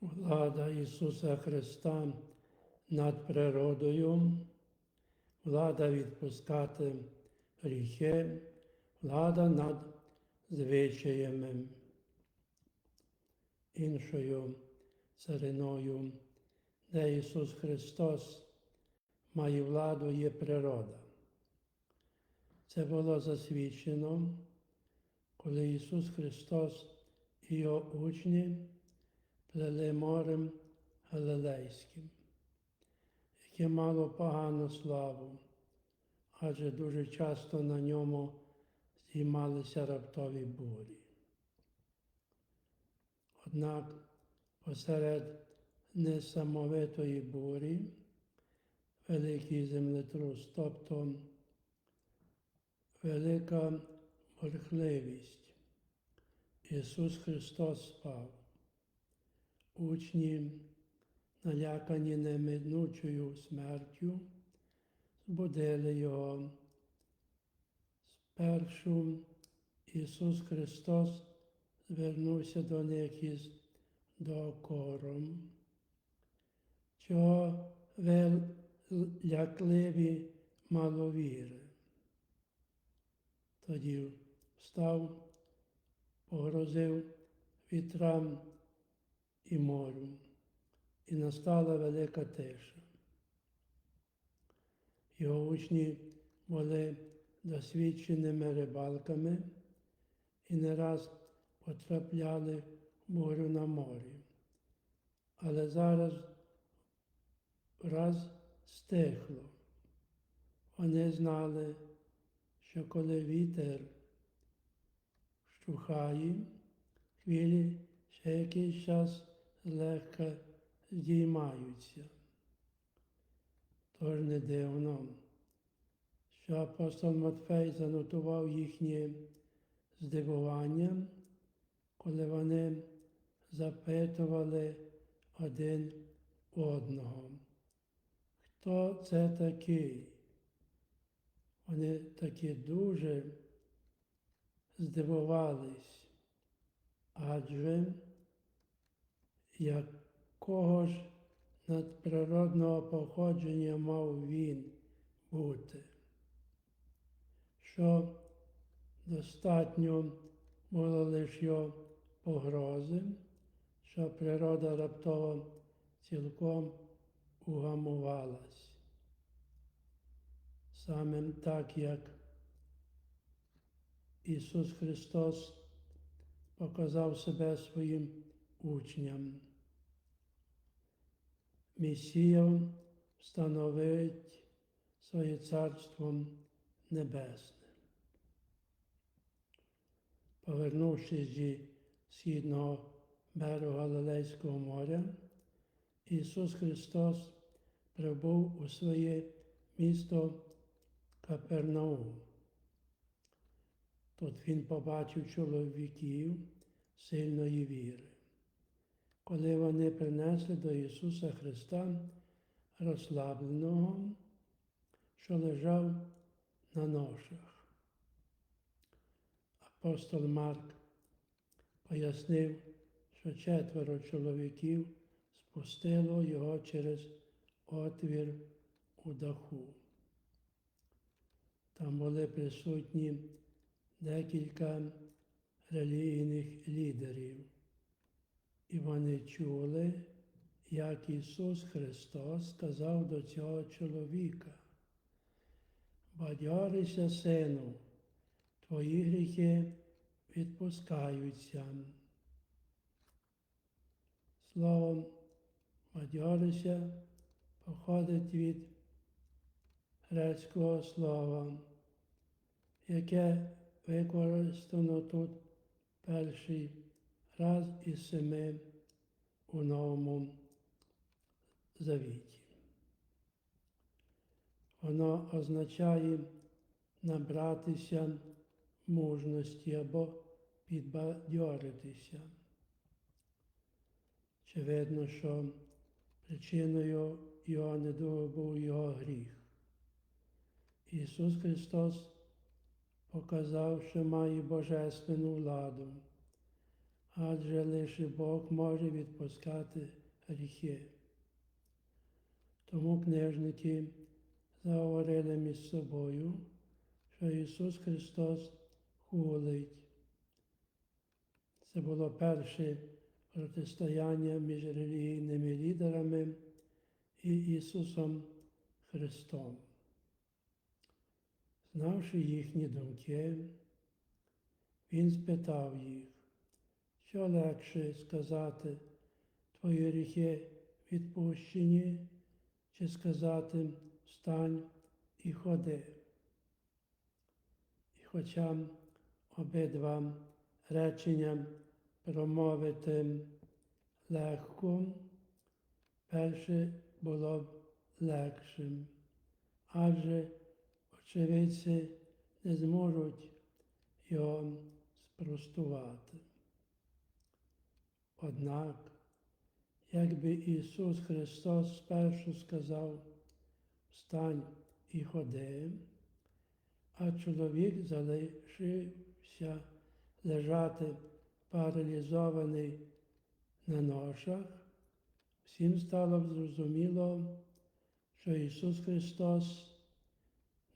Влада Ісуса Христа над природою, влада відпускати гріхи, влада над звичаями. Іншою цариною, де Ісус Христос має владу, є природа. Це було засвідчено, коли Ісус Христос і його учні плели морем Галилейським, яке мало погану славу, адже дуже часто на ньому здіймалися раптові бурі. Однак посеред несамовитої бурі великий землетрус, тобто велика бурхливість. Ісус Христос спав. Учні, налякані неминучою смертю, збудили Його. Спершу Ісус Христос звернувся до них із докором, чого ви лякливі маловіри. Тоді встав, погрозив вітрам і морю, і настала велика тиша. Його учні були досвідченими рибалками і не раз потрапляли в бурю на морі. Але зараз раз стихло. Вони знали, що коли вітер щухає, хвилі ще якийсь час злегка здіймаються. Тож не дивно, що апостол Матфей занотував їхнє здивування, коли вони запитували один одного, хто це такий? Вони таки дуже здивувались, адже якого ж надприродного походження мав він бути, що достатньо було лише його погрози, що природа раптово цілком угамувалась. Саме так, як Ісус Христос показав себе своїм учням. Месія встановить своє Царство Небесне. Повернувшись зі східного берегу Галилейського моря, Ісус Христос прибув у своє місто Капернаум. Тут Він побачив чоловіків сильної віри. Коли вони принесли до Ісуса Христа розслабленого, що лежав на ношах. Апостол Марк пояснив, що четверо чоловіків спустило його через отвір у даху. Там були присутні декілька релігійних лідерів, і вони чули, як Ісус Христос сказав до цього чоловіка, бадьорися, сину, твої гріхи відпускаються. Словом, бадьорися походить від грецького слова, яке використано тут перший раз із семи у Новому Завіті. Воно означає набратися мужності або підбадьоритися. Очевидно, що причиною його недугу був його гріх. Ісус Христос показав, що має божественну владу, адже лише Бог може відпускати гріхи. Тому книжники заговорили між собою, що Ісус Христос хулить. Це було перше протистояння між релігійними лідерами і Ісусом Христом. Знавши їхні думки, Він спитав їх, що легше сказати, твої гріхи відпущені, чи сказати встань і ходи. І хоча обидва речення промовити легко, перше було б легшим, адже очевидці не зможуть його спростувати. Однак, якби Ісус Христос спершу сказав встань і ходи, а чоловік залишився лежати паралізований на ношах, всім стало б зрозуміло, що Ісус Христос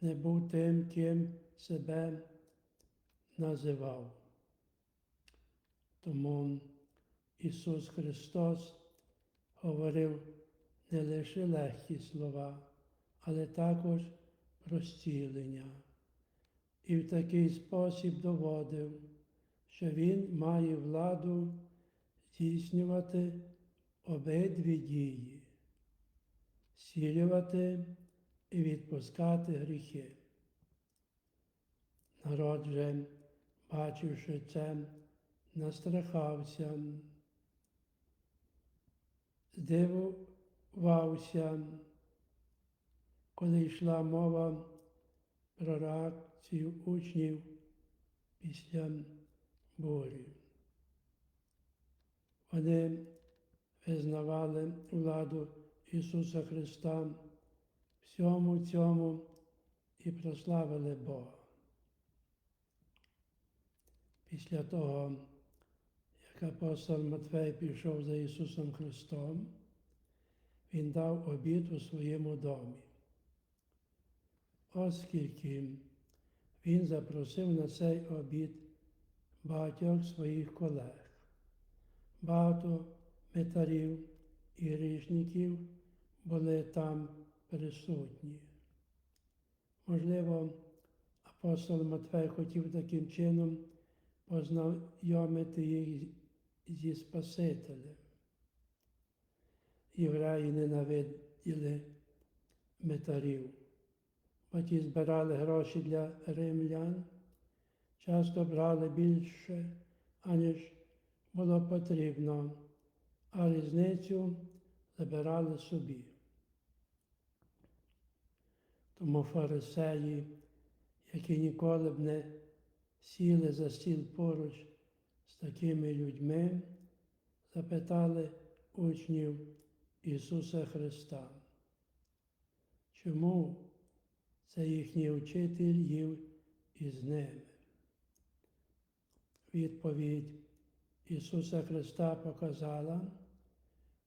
не був тим, ким себе називав. Тому Ісус Христос говорив не лише легкі слова, але також про зцілення. І в такий спосіб доводив, що Він має владу здійснювати обидві дії, зцілювати і відпускати гріхи. Народ же, бачивши це, настрахався, здивувався, коли йшла мова про реакцію учнів після бурі. Вони визнавали владу Ісуса Христа всьому цьому і прославили Бога. Після того, апостол Матвей пішов за Ісусом Христом, Він дав обід у своєму домі. Оскільки Він запросив на цей обід багатьох своїх колег, багато метарів і грішників були там присутні. Можливо, апостол Матвей хотів таким чином познайомити їх зі Спасителем. Євреї ненавиділи метарів, бо ті збирали гроші для римлян, часто брали більше, аніж було потрібно, а різницю забирали собі. Тому фарисеї, які ніколи б не сіли за стіл поруч з такими людьми, запитали учнів Ісуса Христа. Чому це їхній учитель їв із ними? Відповідь Ісуса Христа показала,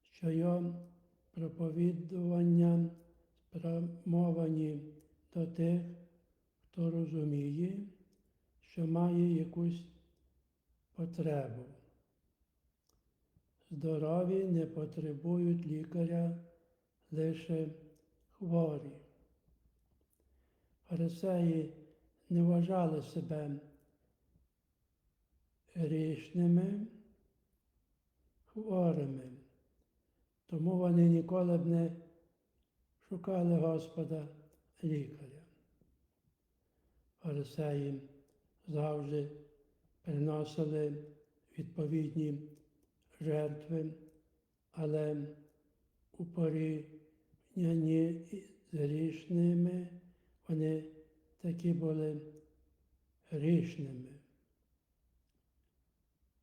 що його проповідування спрямовані до тих, хто розуміє, що має якусь потребу. Здорові не потребують лікаря лише хворі. Фарисеї не вважали себе грішними, хворими, тому вони ніколи б не шукали Господа лікаря. Фарисеї завжди приносили відповідні жертви, але у порівнянні з грішними вони такі були грішними.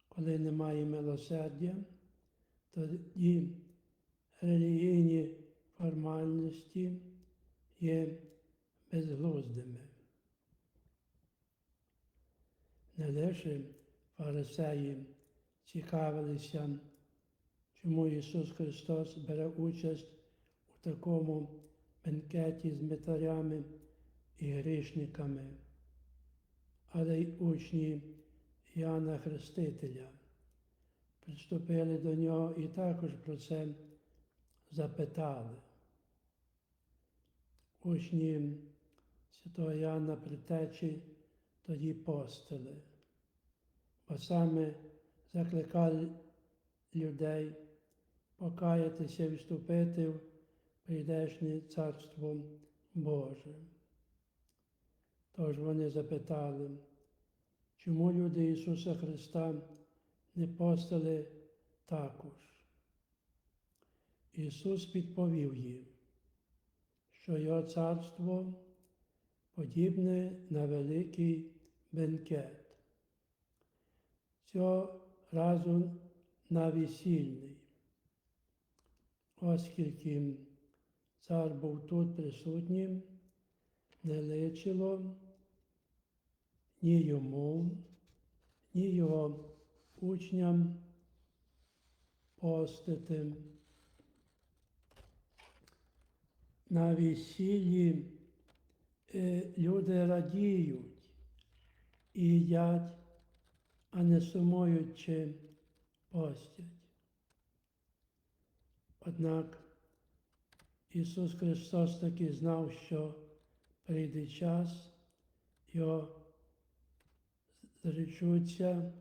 Коли немає милосердя, тоді релігійні формальності є безглуздими. Не лише фарисеї цікавилися, чому Ісус Христос бере участь у такому бенкеті з митарями і грішниками, але й учні Іоанна Хрестителя приступили до нього і також про це запитали. Учні святого Іоанна Притечі тоді постили, бо саме закликали людей покаятися вступити в прийдешнє Царство Боже. Тож вони запитали, чому люди Ісуса Христа не постили також. Ісус відповів їм, що Його царство подібне на великий бенкет. Цього разу на весільний, оскільки цар був тут присутнім, не личило ні йому, ні його учням постити. На весіллі е, люди радіють і їдять, а не сумують чи постять. Однак Ісус Христос таки знав, що прийде час, його зречуться,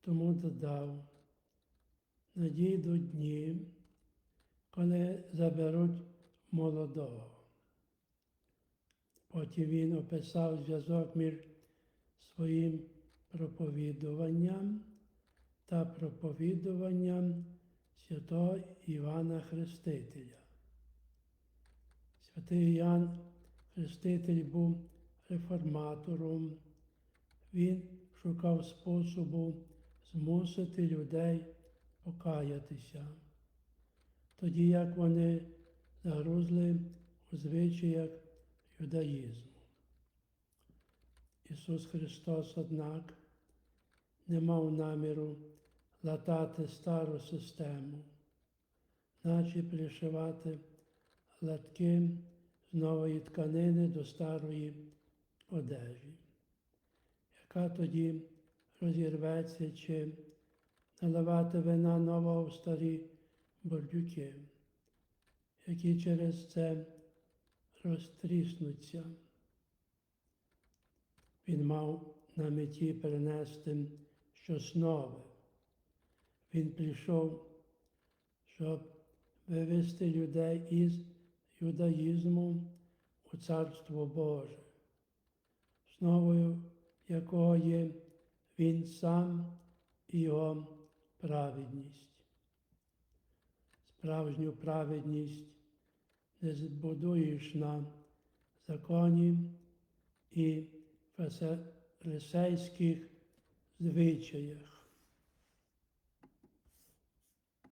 тому додав. Надійдуть дні, коли заберуть молодого. Потім він описав зв'язок між своїм проповідуванням та проповідуванням святого Івана Хрестителя. Святий Іоанн Хреститель був реформатором. Він шукав способу змусити людей покаятися, тоді як вони загрузли у звичаях юдаїзму. Ісус Христос, однак, не мав наміру латати стару систему, наче пришивати латки з нової тканини до старої одежі, яка тоді розірветься чи наливати вина нового в старі бордюки, які через це розтріснуться. Він мав на меті перенести щось нове. Він прийшов, щоб вивести людей із юдаїзму у Царство Боже, основою якого є Він сам і його праведність. Справжню праведність не збудуєш на законі і фарисейських звичаях.